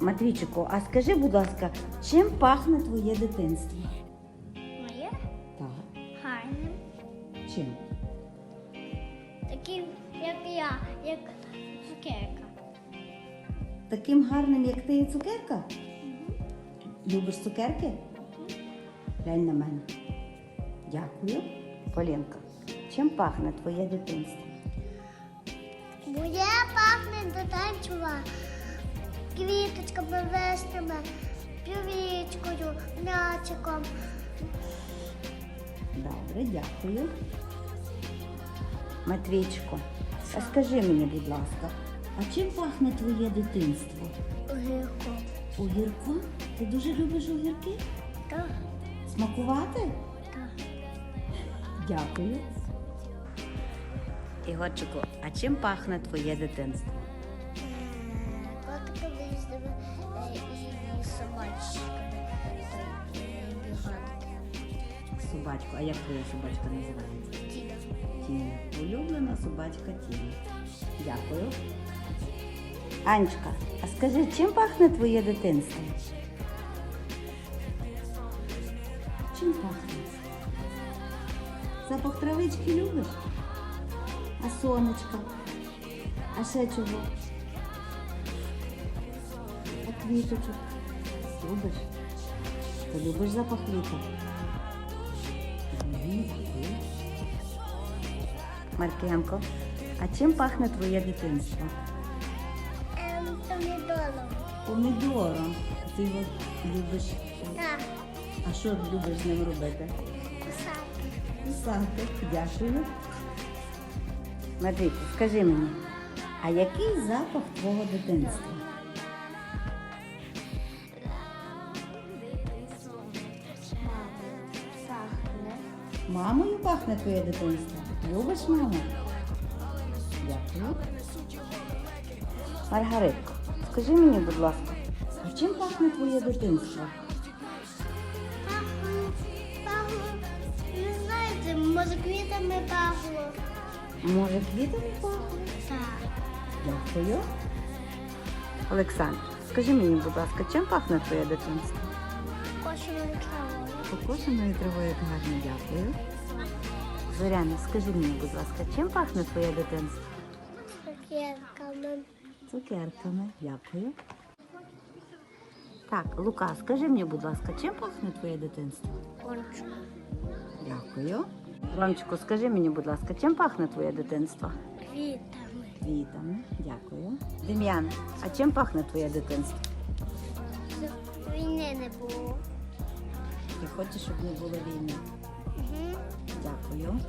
Матвійчику, а скажи, будь ласка, чим пахне твоє дитинство? Моє Так. гарне. Чим? Такі, як я, як цукерка. Таким гарним, як ти є цукерка? Любиш цукерки? Глянь на мене. Дякую. Полінка, чим пахне твоє дитинство? Моє пахне дитинчува квіточками, вишнями, півічкою, м'ячиком. Добре, дякую. Матвійчику, а скажи мені, будь ласка, а чим пахне твоє дитинство? Огірко. Огірком? Ти дуже любиш огірки? Так, Смакувати? так. Дякую. Ігорчику, а чим пахне твоє дитинство? І собачками. Собачку. А як твоя собачка називається? Тіна. Тіна. Улюблена собачка Тіна. Дякую. Анечка, а скажи, чим пахне твоє дитинство? Чим пахне? Запах травички любиш? А сонечка? А ще чого? Квіточок? Любиш? Ти любиш запах? Мгм. Маркенко, а чим пахне твоє дитинство? Ем, помідором. Помідором. Ти його любиш. Так, А що любиш з ним робити? кусати. Писати. Дякую. Матвійко, скажи мені, а який запах твого дитинства? Мамою пахне твоє дитинство? Любиш маму? Дякую. Маргаритко, скажи мені, будь ласка, а чим пахне твоє дитинство? Пахло, пахло, не знаєте, може квітами пахло. Може, квітами пахне? Так. Дякую. Олександр, скажи мені, будь ласка, чим пахне твоє дитинство? Кошеною травою. Покошеною травою як гарно, дякую. Зоряна, скажи мені, будь ласка, чим пахне твоє дитинство? Цукерками. Цукерками, дякую. Так, Лука, скажи мені, будь ласка, чим пахне твоє дитинство? Кончу. Дякую. Ромчику, скажи мені, будь ласка, чим пахне твоє дитинство? Квітами. Квітами, дякую. Дем'ян, а чим пахне твоє дитинство? Війни не було. Ти хочеш, щоб не було війни? Дякую.